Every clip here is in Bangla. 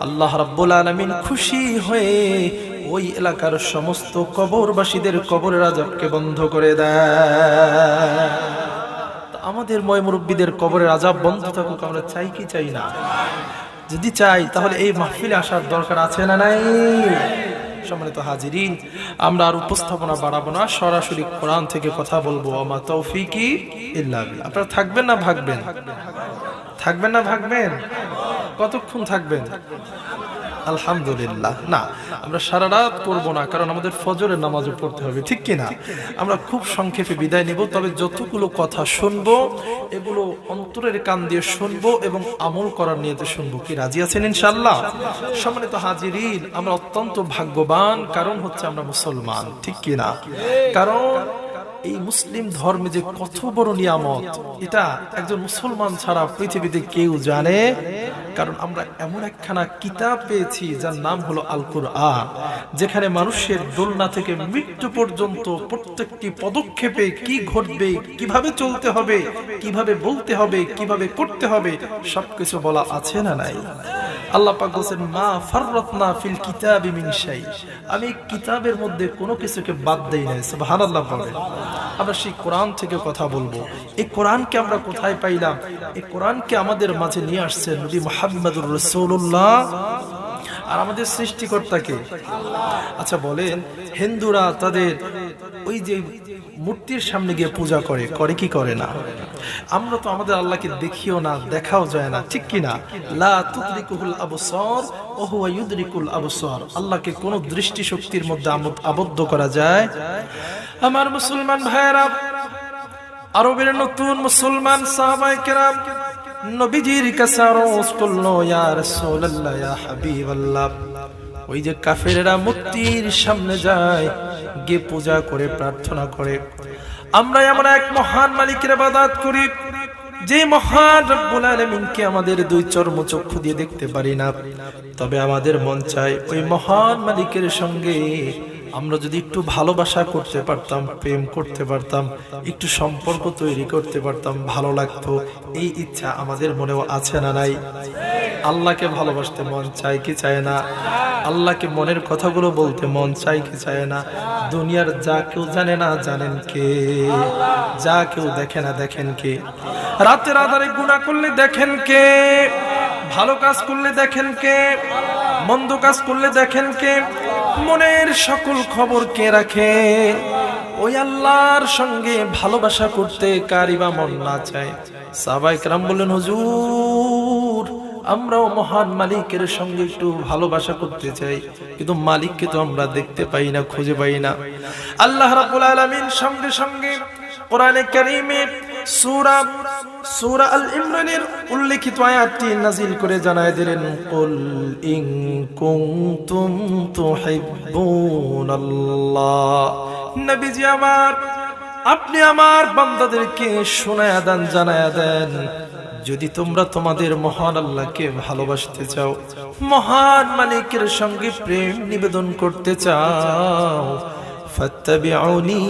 আল্লাহ রাব্বুল আলামিন খুশি হয়ে ওই এলাকার সমস্ত কবরবাসীদের কবরের আজাবকে বন্ধ করে দেয়। আমাদের ময় মুরব্বীদের কবরের আজাব বন্ধ থাকুক, আমরা চাই কি চাই না? যদি চাই, তাহলে এই মাহফিলে আসার দরকার আছে না নাই? সম্মানিত হাজিরিন, আমরা আর উপস্থাপনা বাড়াবো না, সরাসরি কোরআন থেকে কথা বলব। আমা তৌফিকি ইল্লা। আপনারা থাকবেন না ভাগবেন? থাকবেন না ভাগবেন? কতক্ষণ থাকবেন? আলহামদুলিল্লাহ। না, আমরা সারা রাত করব না, কারণ আমাদের ফজরের নামাজও পড়তে হবে, ঠিক কি না? আমরা খুব সংক্ষেপে বিদায় নিব, তবে যতগুলো কথা শুনব, এগুলো অন্তরের কান দিয়ে শুনব এবং আমল করার নিয়তে শুনব। কি রাজি আছেন ইনশাল্লাহ সম্মানিত হাজিরিন, আমরা অত্যন্ত ভাগ্যবান, কারণ হচ্ছে আমরা মুসলমান, ঠিক কি না? কারণ এই মুসলিম ধর্মে যে কত বড় নিয়ামত, এটা একজন মুসলমান ছাড়া পৃথিবীতে কেউ জানে কারণ আমরা এমন একখানা কিতাব পেয়েছি যার নাম হলো আল কোরআন যেখানে মানুষের দোলনা থেকে মৃত্যু পর্যন্ত প্রত্যেকটি পদক্ষেপে কি ঘটবে, কীভাবে চলতে হবে, কীভাবে বলতে হবে, কীভাবে করতে হবে, সবকিছু বলা আছে না নাই? আল্লাহ পাক বলেন মা ফাররাতনা ফিল কিতাবি মিন শাই। আমি কিতাবের মধ্যে কোনো কিছুকে বাদ দেই নাই, সুবহানাল্লাহ বলেন। আমরা সেই কোরআন থেকে কথা বলব। এই কোরআনকে আমরা কোথায় পাইলাম? এই কোরআনকে আমাদের মাঝে নিয়ে আসছে নবী মুহাম্মদুর রাসূলুল্লাহ। আর আমাদের সৃষ্টিকর্তাকে। আচ্ছা বলেন, হিন্দুরা তাদের ওই যে মূর্তির সামনে গিয়ে পূজা করে করে কি করে না? আমরা তো আমাদের আল্লাহকে দেখিও না, দেখাও যায় না, ঠিক কি না? লা তুদরিকুল আবসর, ওয়া হুয়া ইউদরিকুল আবসার। আল্লাহকে কোন দৃষ্টি শক্তির মধ্যে আবদ্ধ করা যায়? আমার মুসলমান ভাইয়েরা, আরবের নতুন মুসলমান সাহাবায়ে কেরাম, নবীজির কাছে আরজ করল, ইয়া রাসূলুল্লাহ, ইয়া হাবিবাল্লাহ। ওই যে কাফেরেরা মূর্তির সামনে যায়, গিয়ে পূজা করে, প্রার্থনা করে। আমরা এমন এক মহান মালিকের ইবাদত করি, যে মহান রব্বুল আলামিনকে আমাদের দুই চর্ম চক্ষু দিয়ে দেখতে পারি না। তবে আমাদের মন চায় ওই মহান মালিকের সঙ্গে আমরা যদি একটু ভালোবাসা করতে পারতাম, প্রেম করতে পারতাম, একটু সম্পর্ক তৈরি করতে পারতাম, ভালো লাগতো, এই ইচ্ছা আমাদের মনেও আছে না নাই? আল্লাহকে ভালোবাসতে মন চায় কি চায় না? আল্লাহকে মনের কথাগুলো বলতে মন চায় কি চায় না? দুনিয়ার যা কেউ জানে না জানেন কে? যা কেউ দেখে না দেখেন কে? রাতের আধারে গুণা করলে দেখেন কে? ভালো কাজ করলে দেখেন কে? মন্দ কাজ করলে দেখেন কে? মনের সকল খবর কে রাখে? ওই আল্লাহর সঙ্গে ভালোবাসা করতে কারি বা মন না চায়। সাবাই রাম বললেন, হুজুর, আমরাও মহান মালিকের সঙ্গে একটু ভালোবাসা করতে চাই। কিন্তু মালিককে তো আমরা দেখতে পাই না, খুঁজে পাই না। আল্লাহ রাব্বুল আলামিন সঙ্গে সঙ্গে কোরআনে কারীমে সূরা সূরা আল ইমরানের উল্লেখিত আয়াতটি নাজিল করে জানায় দিলেন, কুল ইন কুনতুম তুহিব্বুনাল্লাহ। নবীজি আমার আপনি আমার বান্দাদেরকে শোনায়া দেন, জানায়া দেন। যদি তোমরা তোমাদের মহান আল্লাহকে ভালোবাসতে চাও, মহান মালিকের সঙ্গে প্রেম নিবেদন করতে চাও, ফাত্তাবিউনি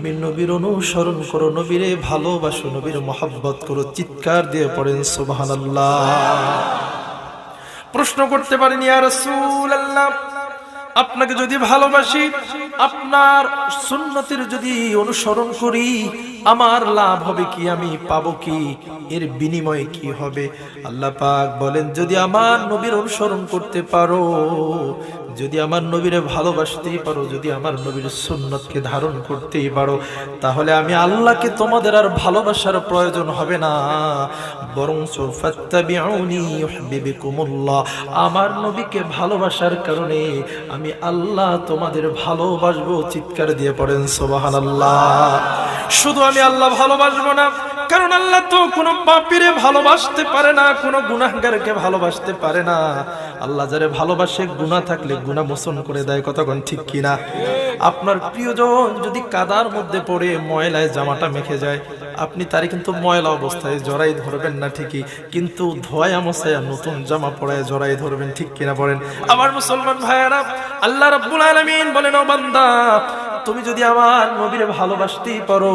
আমি নবীর অনুসরণ করো, নবীরে ভালোবাসো, নবীর মহাব্বত করো, চিৎকার দিয়ে পড়েন সুবহানাল্লাহ। প্রশ্ন করতে পারেন, ইয়া রাসূলুল্লাহ, আপনাকে যদি ভালোবাসি, আপনার সুন্নতির যদি অনুসরণ করি, আমার লাভ হবে কি, আমি পাবো কি, এর বিনিময়ে কি হবে? আল্লাহ পাক বলেন, যদি আমার নবীর অনুসরণ করতে পারো যদি আমার নবীরে ভালোবাসতেই পারো, যদি আমার নবীর সুন্নতকে ধারণ করতেই পারো, তাহলে আমি আল্লাহকে তোমাদের আর ভালোবাসার প্রয়োজন হবে না। বরং আমার নবীকে ভালোবাসার কারণে আমি আল্লাহ তোমাদের ভালোবাসবো, চিৎকার দিয়ে পড়েন আল্লাহ শুধু আমি আল্লাহ ভালোবাসবো না কারণ আল্লাহ তো কোনো পাপিরে ভালোবাসতে পারে না, কোনো গুনাহগারকে ভালোবাসতে পারে না। আল্লাহ যারে ভালোবাসে, গুনাহ থাকলে গুনাহ মোচন করে দেয় কতক্ষণ ঠিক কিনা আপনার প্রিয়জন যদি কাদার মধ্যে পড়ে, ময়লায় জামাটা মেখে যায়, আপনি তারে কিন্তু ময়লা অবস্থায় জড়াই ধরবেন না ঠিকই, কিন্তু ধোয়া মশায়া নতুন জামা পরায় জড়াই ধরবেন, ঠিক কিনা পড়েন আবার মুসলমান ভাইয়ারা, আল্লাহ রাব্বুল আলামিন বলেন, ও বান্দা তুমি যদি আমার নবীরে ভালোবাসতেই পারো,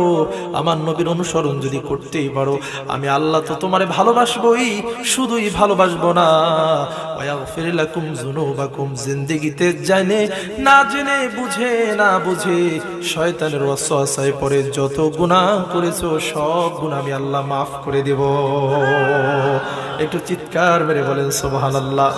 আমার নবীর অনুসরণ যদি করতেই পারো, আমি আল্লাহ তো তোমারে ভালোবাসবই, শুধুই ভালোবাসবো না। ওয়াগফির লাকুম যুনুবাকুম, জিন্দেগিতে জানে, না জেনে, বুঝে, না বুঝে, শয়তানের ওয়াসওয়াসায় পড়ে যত গুনাহ করেছ, সব গুনাহ আমি আল্লাহ মাফ করে দেব। একটু চিৎকার মেরে বলেন, সুবহানাল্লাহ।